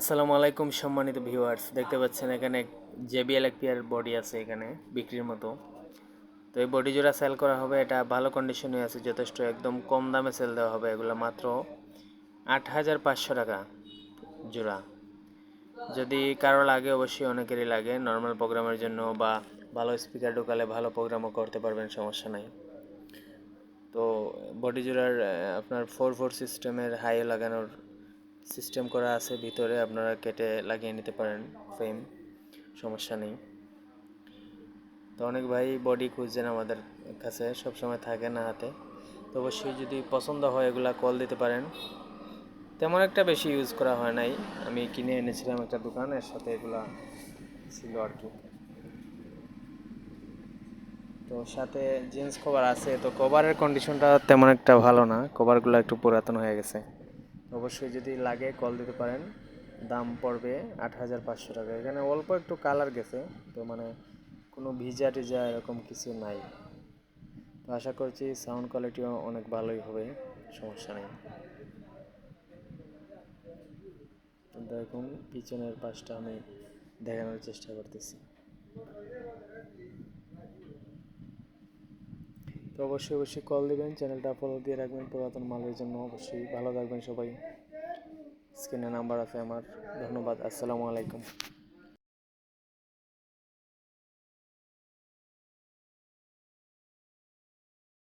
আসসালামু আলাইকুম সম্মানিত ভিউয়ার্স, দেখতে পাচ্ছেন এখানে জেবিএল একটিয়ার বডি আছে এখানে, বিক্রির মতো। তো এই বডি জোড়া সেল করা হবে, এটা ভালো কন্ডিশনে আছে, যথেষ্ট একদম কম দামে সেল দেওয়া হবে এগুলো মাত্র আট হাজার পাঁচশো টাকা জোড়া। যদি কারও লাগে অবশ্যই অনেকেরই লাগে নর্মাল প্রোগ্রামের জন্য বা ভালো স্পিকার ঢোকালে ভালো প্রোগ্রামও করতে পারবেন, সমস্যা নাই। তো বডি জোড়ার আপনার ফোর ফোর সিস্টেমের হাইও লাগানোর সিস্টেম করা আছে, ভিতরে আপনারা কেটে লাগিয়ে নিতে পারেন ফ্রেম সমস্যা নেই। তো অনেক ভাই বডি খুঁজছেন আমাদের কাছে, সবসময় থাকে না হাতে। তো অবশ্যই যদি পছন্দ হয় এগুলা কল দিতে পারেন। তেমন একটা বেশি ইউজ করা হয় নাই। আমি কিনে এনেছিলাম একটা দোকানের সাথে এগুলা ছিল আর কি। তো সাথে জিন্স কভার আছে, তো কভারের কন্ডিশনটা তেমন একটা ভালো না। কভারগুলো একটু পুরাতন হয়ে গেছে। অবশ্যই যদি লাগে কল দিতে পারেন। দাম পড়বে আট হাজার পাঁচশো টাকা। এখানে অল্প একটু কালার গেছে, তো মানে কোনো ভিজা টিজা এরকম কিছু নাই। তো আশা করছি সাউন্ড কোয়ালিটিও অনেক ভালোই হবে, সমস্যা নেই। দেখুন, পিছনের পাশটা আমি দেখানোর চেষ্টা করতেছি। তো অবশ্যই অবশ্যই কল দেবেন চ্যানেলটা ফলো দিয়ে রাখবেন পুরাতন মালের জন্য। অবশ্যই ভালো থাকবেন সবাই। স্ক্রিনে নাম্বার আছে আমার। ধন্যবাদ। আসসালামু আলাইকুম।